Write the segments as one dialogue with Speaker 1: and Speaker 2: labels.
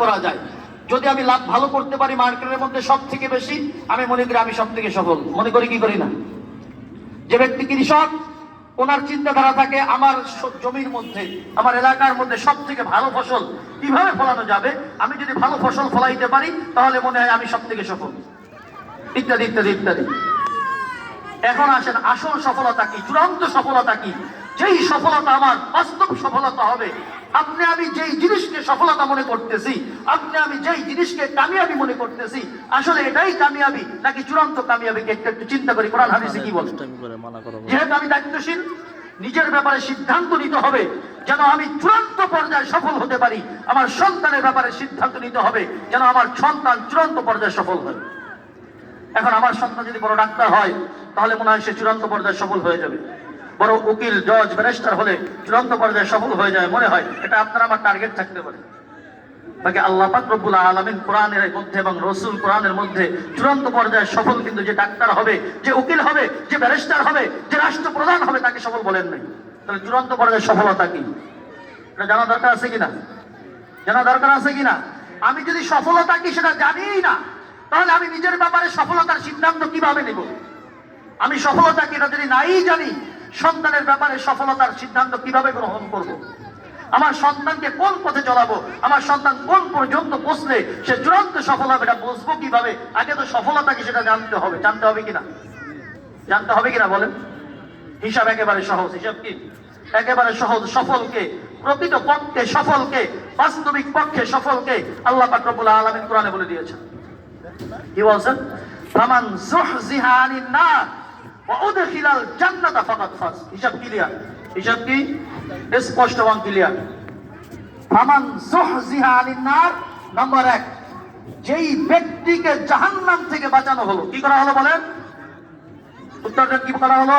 Speaker 1: করা যায়। যদি আমি লাভ ভালো করতে পারি মার্কেটের মধ্যে সব থেকে বেশি, আমি মনে করি আমি সব থেকে সফল। মনে করি কি করি না? যে ব্যক্তি কৃষক, ওনার চিন্তাধারা থাকে আমার জমির মধ্যে, আমার এলাকার মধ্যে সব থেকে ভালো ফসল কীভাবে ফলানো যাবে? আমি যদি ভালো ফসল ফলাইতে পারি, তাহলে মনে হয় আমি সব থেকে সফল। ইত্যাদি ইত্যাদি ইত্যাদি। এখন আসেন আসল সফলতা কি? চূড়ান্ত সফলতা কি? যেই সফলতা আমার বাস্তব সফলতা হবে। আপনি আমি যেই জিনিসকে সফলতা মনে করতেছি আপনি আমি যেই জিনিসকে কামিয়াবি মনে করতেছি আসলে এটাই কামিয়াবি নাকি চূড়ান্ত কামিয়াবি একটু একটু চিন্তা করি? কোরআন হাদিসে কি বলে। যেহেতু আমি দায়িত্বশীল নিজের ব্যাপারে সিদ্ধান্ত নিতে হবে যেন আমি চূড়ান্ত পর্যায়ে সফল হতে পারি। আমার সন্তানের ব্যাপারে সিদ্ধান্ত নিতে হবে যেন আমার সন্তান চূড়ান্ত পর্যায়ে সফল হয়। এখন আমার সন্তান যদি বড় ডাক্তার হয়, তাহলে মনে হয় সে চূড়ান্ত পর্যায়ে সফল হয়ে যাবে। বড় উকিল, জজ, ব্যারিস্টার হলে চূড়ান্ত পর্যায়ে সফল হয়ে যায় মনে হয়। এটা আপনার আমার টার্গেট থাকতে পারে। তাকে আল্লাহ পাক রব্বুল আলামিন কোরআনের মধ্যে এবং রসুল কোরআনের মধ্যে চূড়ান্ত পর্যায়ে সফল কিন্তু যে ডাক্তার হবে, যে উকিল হবে, যে ব্যারিস্টার হবে, যে রাষ্ট্রপ্রধান হবে, তাকে সফল বলেন নাই। তাহলে চূড়ান্ত পর্যায়ে সফলতা কি? এটা জানা দরকার আছে কিনা? জানা দরকার আছে কিনা? আমি যদি সফলতা কি সেটা জানিই না। তাহলে আমি নিজের ব্যাপারে সফলতার সিদ্ধান্ত কীভাবে নেব? আমি সফলতা কি যদি নাই জানি, সন্তানের ব্যাপারে সফলতার সিদ্ধান্ত কীভাবে গ্রহণ করব। আমার সন্তানকে কোন পথে চলাবো? আমার সন্তান কোন পর্যন্ত বসলে সে চূড়ান্ত সফল হবে? এটা বুঝব কীভাবে? আগে তো সফলতা কি সেটা জানতে হবে। জানতে হবে কিনা? জানতে হবে কিনা বলেন? হিসাব একেবারে সহজ। হিসাব কি? একেবারে সহজ। সফলকে, প্রকৃত পক্ষে সফলকে, বাস্তবিক পক্ষে সফলকে আল্লাহ পাক রব্বুল আলামিন কোরআনে বলে দিয়েছেন। কি বলছেন ফামান কি স্পষ্ট এবং ক্লিয়ার ফামান আনিন নার নাম্বার 1 যেই ব্যক্তিকে জাহান্নাম থেকে বাঁচানো হলো, কি করা হলো বলেন? উত্তরটা কি করা হলো?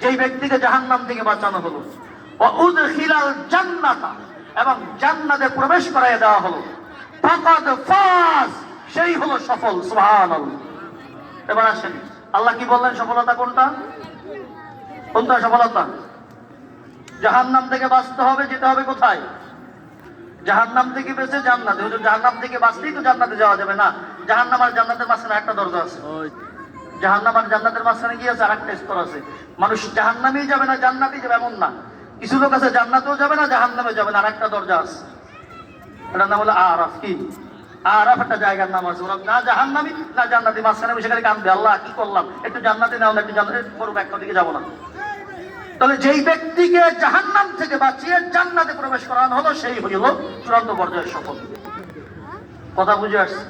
Speaker 1: যেই ব্যক্তিকে জাহান্নাম থেকে বাঁচানো হলো। জান্নাতা এবং জান্নাতে প্রবেশ করায় দেওয়া হলো। ফাকাদ ফাজ সেই হলো সফল সুবহানাল্লাহ। এবার আসেন আল্লাহ কি বললেন সফলতা কোনটা? কোনটা সফলতা? জাহান্নাম থেকে বাঁচতে হবে যেতে হবে কোথায়? জাহান্নাম থেকে বেঁচে জান্নাতে। হুজুর জাহান্নাম থেকে বাঁচলেই তো জান্নাতে যাওয়া যাবে না। জাহান্নাম আর জান্নাতের মাঝখানে একটা দরজা আছে।
Speaker 2: ওই
Speaker 1: জাহান্নাম আর জান্নাতের মাঝখানে কি আছে? আর একটা স্তর আছে। মানুষ জাহান্নামেই যাবে না জান্নাতেই যাবে এমন না। কিছু লোক আছে জান্নাতেও যাবে না জাহান্নামে যাবে না আর একটা দরজা আছে। এটার নাম হলো আরাফ। কি? আরাফ একটা জায়গার নাম আছে ওরা না জাহান্নামি, না জান্নাতি মাঝখানে বসে খালি কান্দে আল্লাহ, কি করলাম? একটু জান্নাতি না একটু জান্নাতি করব একটা দিকে যাব না। তাহলে যেই ব্যক্তিকে জাহান্নাম থেকে বাঁচিয়ে জান্নাতে প্রবেশ করানো হলো, সেই হইল চূড়ান্ত পর্যায়ে সফল। কথা বুঝে আসছে?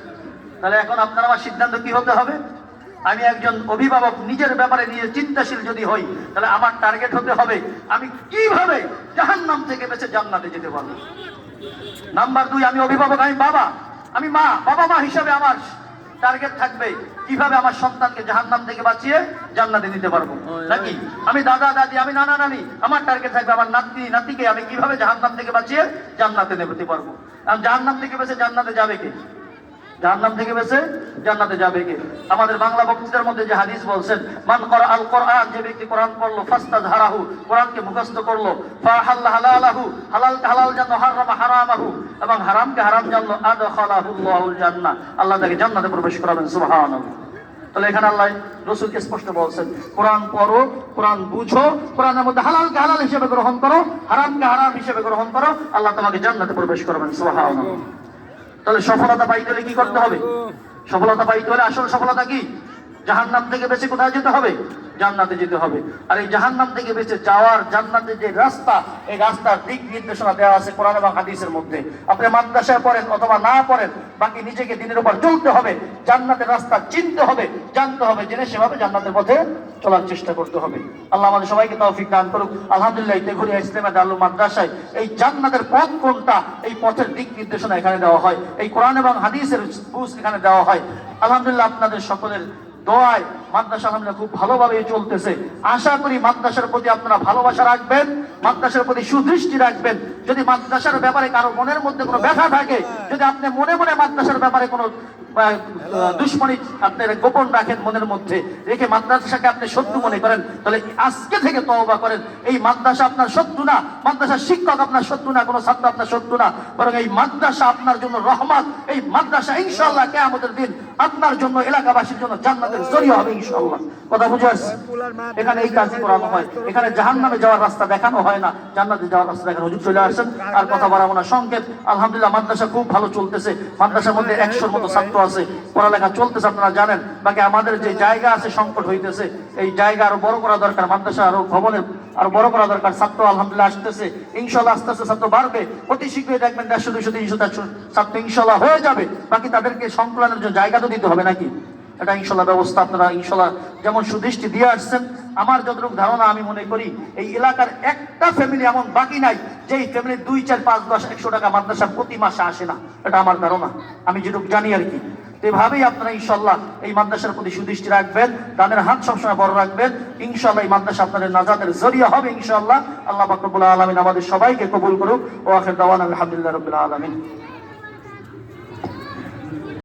Speaker 1: তাহলে এখন আপনার আমার সিদ্ধান্ত কি হতে হবে? আমি একজন অভিভাবক, নিজের ব্যাপারে নিয়ে চিন্তাশীল যদি হই, তাহলে আমার টার্গেট হতে হবে, আমি কীভাবে জাহান্নাম থেকে বেঁচে জান্নাতে যেতে পারব? নাম্বার দুই, আমি অভিভাবক, আমি বাবা। আমি মা বাবা মা হিসাবে আমার টার্গেট থাকবে কীভাবে আমার সন্তানকে জাহান্নাম থেকে বাঁচিয়ে জান্নাতে নিতে পারব। নাকি? আমি দাদা দাদি আমি নানা নানি আমার টার্গেট থাকবে আমার নাতি নাতিকে আমি কীভাবে জাহান্নাম থেকে বাঁচিয়ে জান্নাতে নেবতে পারব? আর জাহান্নাম থেকে বেঁচে জান্নাতে যাবে কে? জাহান্নাম থেকে বেঁচে জান্নাতে যাবে কে? আমাদের বাংলা বক্তৃতার মধ্যে যে হাদিস বলছেন, মান করা আল কোরআন যে ব্যক্তি কোরআন পড়ল ফাস্তাজ হারাহু কোরআনকে মুখস্থ করল, ফাহাল্লা হালালাহু হালালকে হালাল জানলো, হারামা হারামাহু এবং হারামকে হারাম জানলো, আদখালাহুল্লাহুল জান্নাহ আল্লাহ তাকে জান্নাতে প্রবেশ করাবেন, সুবহানাল্লাহ। তাহলে এখানে আল্লাহ রসুল স্পষ্ট বলছেন, কোরআন পড়ো, কোরআন বুঝো, কোরআনের মধ্যে হালালকে হালাল হিসেবে গ্রহণ করো, হারামকে হারাম হিসেবে গ্রহণ করো, আল্লাহ তোমাকে জান্নাতে প্রবেশ করবেন, সুবহানাল্লাহ। তাহলে সফলতা পাইতে হলে কি করতে হবে? সফলতা পাইতে হলে আসল সফলতা কি? জাহান্নাম থেকে বেশি কোথায় যেতে হবে? জান্নাতে যেতে হবে। আর এই জাহান্নাম থেকে বেঁচে যাওয়ার জান্নাতের যে রাস্তা, এই রাস্তার দিক নির্দেশনা দেওয়া আছে কোরআন এবং হাদিসের মধ্যে। আপনি মাদ্রাসায় পড়েন অথবা না পড়েন, বাকি নিজেকে দিনের উপর চলতে হবে, জান্নাতের রাস্তা চিনতে হবে, জানতে হবে, জেনে সেভাবে জান্নাতের পথে চলার চেষ্টা করতে হবে। আল্লাহ আমাদের সবাইকে তৌফিক দান করুক। আলহামদুলিল্লাহ তেঘুরিয়া ইসলামা দারুল মাদ্রাসায় এই জান্নাতের পথ কোনটা, এই পথের দিক নির্দেশনা এখানে দেওয়া হয়। এই কোরআন এবং হাদিসের বুঝ এখানে দেওয়া হয়। আলহামদুলিল্লাহ, আপনাদের সকলের দোয়ায় মাদ্রাসা আলহামদুলিল্লাহ খুব ভালোভাবে চলতেছে। আশা করি মাদ্রাসার প্রতি আপনারা ভালোবাসা রাখবেন, মাদ্রাসার প্রতি সুদৃষ্টি রাখবেন। যদি মাদ্রাসার ব্যাপারে কারও মনের মধ্যে কোনো ব্যথা থাকে, যদি আপনি মনে মনে মাদ্রাসার ব্যাপারে কোনো দুশ্মনী আপনার গোপন রাখেন মনের মধ্যে। রেখে মাদ্রাসাকে আপনি শত্রু মনে করেন। তাহলে আজকে থেকে তওবা করেন। এই মাদ্রাসা আপনার শত্রু না। মাদ্রাসার শিক্ষক আপনার শত্রু না, কোনো ছাত্র আপনার শত্রু না। বরং এই মাদ্রাসা আপনার জন্য রহমত। এই মাদ্রাসা ইনশাআল্লাহ কেয়ামতের দিন আপনার জন্য, এলাকাবাসীর জন্য জান্নাতের জরিয়া হবে ইনশাআল্লাহ। কথা বুঝে আসছে? এখানে এই কাজ করানো হয়। এখানে জাহান্নামে যাওয়ার রাস্তা দেখানো হয় না। জান্নাতে যাওয়ার রাস্তা দেখানো হুজুর চলে আসেন আর কথা বাড়াবো সংকেত, আলহামদুলিল্লাহ, মাদ্রাসা খুব ভালো চলতেছে। মাদ্রাসার মধ্যে একশোর মতো ছাত্র আছে, পড়ালেখা চলতেছে, আপনারা জানেন। বাকি আমাদের যে জায়গা আছে, সংকট হইতেছে, এই জায়গা আরও বড় করা দরকার, মাদ্রাসা আরও আরও বড় করা দরকার, ছাত্র আলহামদুলিল্লাহ আসতেছে। ইনশাল্লাহ আস্তে আস্তে ছাত্র বাড়বে। অতি শীঘ্রই দেখবেন দেড়শো, দুইশো, তিনশো, চারশো ছাত্র ইনশাল্লাহ হয়ে যাবে। বাকি তাদেরকে সংকলনের জন্য জায়গা তো দিতে হবে নাকি? এটা ইনশাল্লাহ ব্যবস্থা আপনারা ইনশাল্লাহ যেমন সুদৃষ্টি দিয়ে আসছেন, আমার যতটুকু ধারণা আমি মনে করি, এই এলাকার একটা ফ্যামিলি এমন বাকি নাই। যে এই ফ্যামিলি দুই, চার, পাঁচ, দশ, একশো টাকা মাদ্রাসা প্রতি মাসে আসে না, এটা আমার ধারণা। আমি যেটুকু জানি আর কি। এভাবেই আপনারা ইনশাল্লাহ এই মাদ্রাসার প্রতি সুদৃষ্টি রাখবেন তাদের হাত সবসময় বড় রাখবেন। ইনশাল্লাহ এই মাদ্রাসা আপনাদের নাজাদের জরিয়া হবে ইনশাল্লাহ আল্লাহ বাকরবুল্লাহ আলমিন আমাদের সবাইকে কবুল করুক। ও আখের দাওয়ান আলহামদুলিল্লাহ রবিল্লা আলমিন।